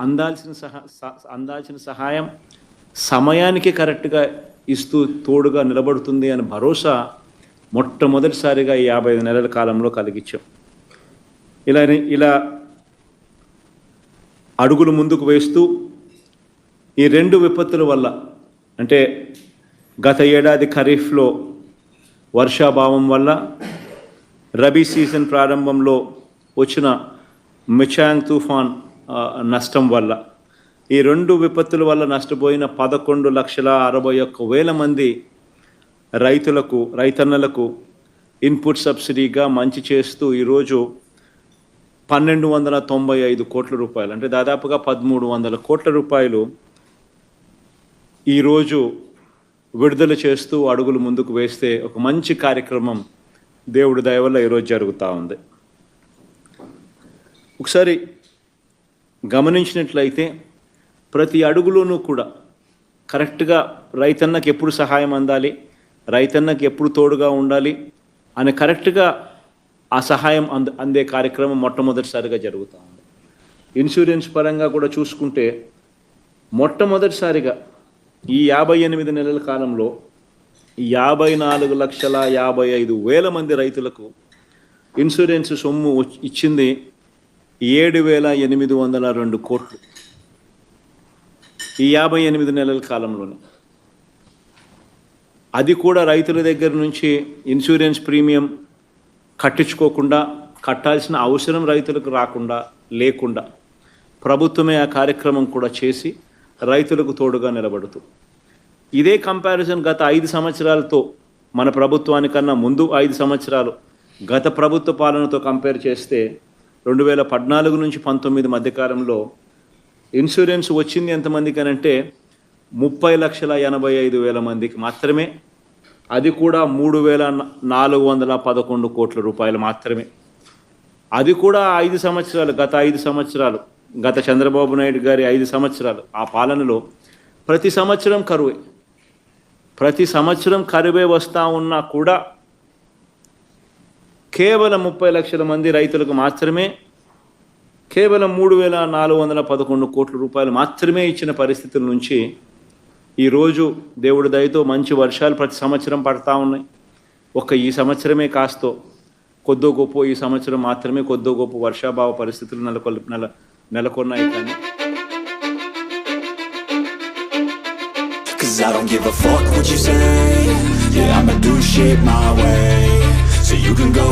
అందాల్సిన సహా అందాల్సిన సహాయం సమయానికి కరెక్ట్గా ఇస్తూ తోడుగా నిలబడుతుంది అనే భరోసా మొట్టమొదటిసారిగా ఈ యాభై ఐదు నెలల కాలంలో కలిగించాం. ఇలా ఇలా అడుగులు ముందుకు వేస్తూ ఈ రెండు విపత్తుల వల్ల అంటే గత ఏడాది ఖరీఫ్లో వర్షాభావం వల్ల రబీ సీజన్ ప్రారంభంలో వచ్చిన మిచాంగ్ తుఫాన్ నష్టం వల్ల. ఈ రెండు విపత్తుల వల్ల నష్టపోయిన పదకొండు లక్షల అరవై ఒక్క వేల మంది రైతులకు రైతన్నలకు ఇన్పుట్ సబ్సిడీగా మంచి చేస్తూ ఈరోజు పన్నెండు వందల తొంభై ఐదు కోట్ల రూపాయలు అంటే దాదాపుగా పదమూడు వందల కోట్ల రూపాయలు ఈరోజు విడుదల చేస్తూ అడుగులు ముందుకు వేస్తే ఒక మంచి కార్యక్రమం దేవుడి దయ వల్ల ఈరోజు జరుగుతూ ఉంది. ఒకసారి గమనించినట్లయితే ప్రతి అడుగులోనూ కూడా కరెక్ట్గా రైతన్నకి ఎప్పుడు సహాయం అందాలి రైతన్నకి ఎప్పుడు తోడుగా ఉండాలి అని కరెక్ట్గా ఆ సహాయం అంద అందే కార్యక్రమం మొట్టమొదటిసారిగా జరుగుతూ ఉంది. ఇన్సూరెన్స్ పరంగా కూడా చూసుకుంటే మొట్టమొదటిసారిగా ఈ యాభై ఎనిమిది నెలల కాలంలో యాభై నాలుగు లక్షల యాభై ఐదు వేల మంది రైతులకు ఇన్సూరెన్స్ సొమ్ము ఇచ్చింది ఏడు వేల ఎనిమిది వందల రెండు కోట్లు. ఈ యాభై ఎనిమిది నెలల కాలంలోనే. అది కూడా రైతుల దగ్గర నుంచి ఇన్సూరెన్స్ ప్రీమియం కట్టించుకోకుండా కట్టాల్సిన అవసరం రైతులకు రాకుండా లేకుండా ప్రభుత్వమే ఆ కార్యక్రమం కూడా చేసి రైతులకు తోడుగా నిలబడుతూ. ఇదే కంపారిజన్ గత ఐదు సంవత్సరాలతో మన ప్రభుత్వానికన్నా ముందు ఐదు సంవత్సరాలు గత ప్రభుత్వ పాలనతో కంపేర్ చేస్తే రెండు వేల పద్నాలుగు నుంచి పంతొమ్మిది మధ్యకాలంలో ఇన్సూరెన్స్ వచ్చింది ఎంతమందికి అని అంటే ముప్పై లక్షల ఎనభై ఐదు వేల మందికి మాత్రమే. అది కూడా మూడు వేల నాలుగు వందల పదకొండు కోట్ల రూపాయలు మాత్రమే. అది కూడా ఐదు సంవత్సరాలు గత ఐదు సంవత్సరాలు గత చంద్రబాబు నాయుడు గారి ఐదు సంవత్సరాలు. ఆ పాలనలో ప్రతి సంవత్సరం కరువే. ప్రతి సంవత్సరం కరువే వస్తూ ఉన్నా కూడా కేవలం ముప్పై లక్షల మంది రైతులకు మాత్రమే కేవలం మూడు వేల నాలుగు వందల పదకొండు కోట్ల రూపాయలు మాత్రమే ఇచ్చిన పరిస్థితుల నుంచి ఈరోజు దేవుడి దయతో మంచి వర్షాలు ప్రతి సంవత్సరం పడతా ఉన్నాయి. ఒక్క ఈ సంవత్సరమే కాస్తో కొద్దో గొప్ప ఈ సంవత్సరం మాత్రమే కొద్దో గొప్ప వర్షాభావ పరిస్థితులు నెలకొల్ నెల నెలకొన్నాయి కానీ. Cause I don't give a fuck what you say. Yeah, I'ma do shit my way. So you can go